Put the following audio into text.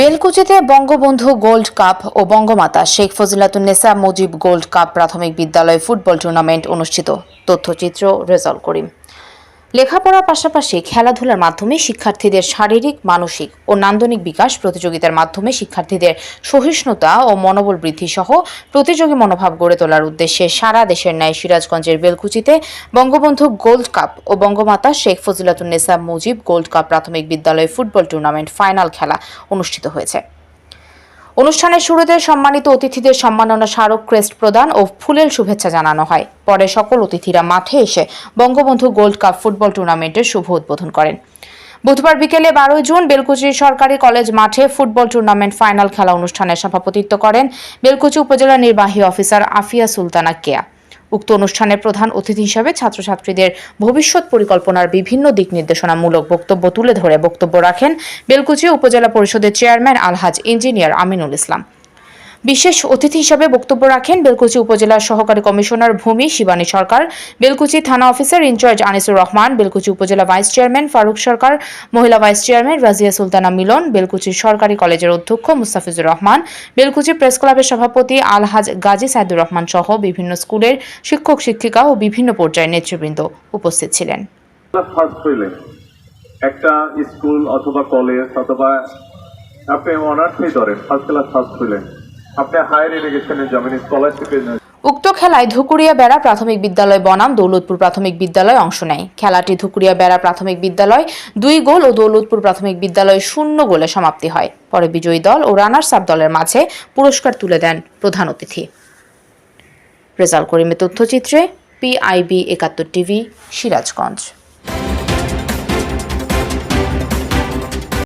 বেলকুচিতে Bangabandhu gold cup ও Bangamata Sheikh Fazilatunnesa Mujib gold cup প্রাথমিক বিদ্যালয় ফুটবল টুর্নামেন্ট অনুষ্ঠিত। তথ্যচিত্র রেজাল করিম। লেখাপড়ার পাশাপাশি খেলাধুলার মাধ্যমে শিক্ষার্থীদের শারীরিক, মানসিক ও নান্দনিক বিকাশ প্রতিযোগিতার মাধ্যমে শিক্ষার্থীদের সহিষ্ণুতা ও মনোবল বৃদ্ধি সহ প্রতিযোগী মনোভাব গড়ে তোলার উদ্দেশ্যে সারা দেশের ন্যায় সিরাজগঞ্জের বেলকুচিতে বঙ্গবন্ধু গোল্ড কাপ ও বঙ্গমাতা শেখ ফজিলাতুন্নেসা মুজিব গোল্ড কাপ প্রাথমিক বিদ্যালয় ফুটবল টুর্নামেন্ট ফাইনাল খেলা অনুষ্ঠিত হয়েছে। অনুষ্ঠানের শুরুতে সম্মানিত অতিথিদের সম্মাননা স্মারক ক্রেস্ট প্রদান ও ফুলেল শুভেচ্ছা জানানো হয়। পরে সকল অতিথিরা মাঠে এসে বঙ্গবন্ধু গোল্ড কাপ ফুটবল টুর্নামেন্টের শুভ উদ্বোধন করেন। বুধবার বিকেলে বারোই জুন বেলকুচি সরকারি কলেজ মাঠে ফুটবল টুর্নামেন্ট ফাইনাল খেলা অনুষ্ঠানে সভাপতিত্ব করেন বেলকুচি উপজেলা নির্বাহী অফিসার আফিয়া সুলতানা কেয়া। উক্ত অনুষ্ঠানে প্রধান অতিথি হিসাবে ছাত্রছাত্রীদের ভবিষ্যৎ পরিকল্পনার বিভিন্ন দিক নির্দেশনামূলক বক্তব্য তুলে ধরে বক্তব্য রাখেন বেলকুচি উপজেলা পরিষদের চেয়ারম্যান আলহাজ ইঞ্জিনিয়ার আমিনুল ইসলাম। বিশেষ অতিথি হিসাবে বক্তব্য রাখেন বেলকুচি উপজেলার সহকারী কমিশনার ভূমি শিবানী সরকার, বেলকুচি থানা officer in charge Anisur Rahman, Belkuchi উপজেলা ভাইস চেয়ারম্যান ফারুক সরকার, মহিলা ভাইস চেয়ারম্যান রাজিয়া সুলতানা মিলন, বেলকুচি সরকারি কলেজের অধ্যক্ষ মুস্তাফিজুর রহমান, বেলকুচি প্রেস ক্লাবের সভাপতি আলহাজ গাজী সাইদুর রহমান সহ বিভিন্ন স্কুলের শিক্ষক, শিক্ষিকা ও বিভিন্ন পর্যায়ের নেতৃবৃন্দ উপস্থিত ছিলেন। একটা স্কুল অথবা কলেজ অথবা আপনি অনার্সই ধরেন ফার্স্ট ক্লাস ফার্স্ট হইলেন উক্ত খেলায় ধুকুরিয়া বেড়া প্রাথমিক বিদ্যালয় বনাম, দৌলতপুর প্রাথমিক বিদ্যালয় অংশ নেয়। খেলাটি ধুকুরিয়া বেড়া প্রাথমিক বিদ্যালয় দুই গোল ও দৌলতপুর প্রাথমিক বিদ্যালয় শূন্য গোলে সমাপ্তি হয়। পরে বিজয়ী দল ও রানার্স আপ দলের মাঝে পুরস্কার তুলে দেন প্রধান অতিথি। রেজাল্ট করিমের তথ্যচিত্রে পিআইবি একাত্তর টিভি, সিরাজগঞ্জ।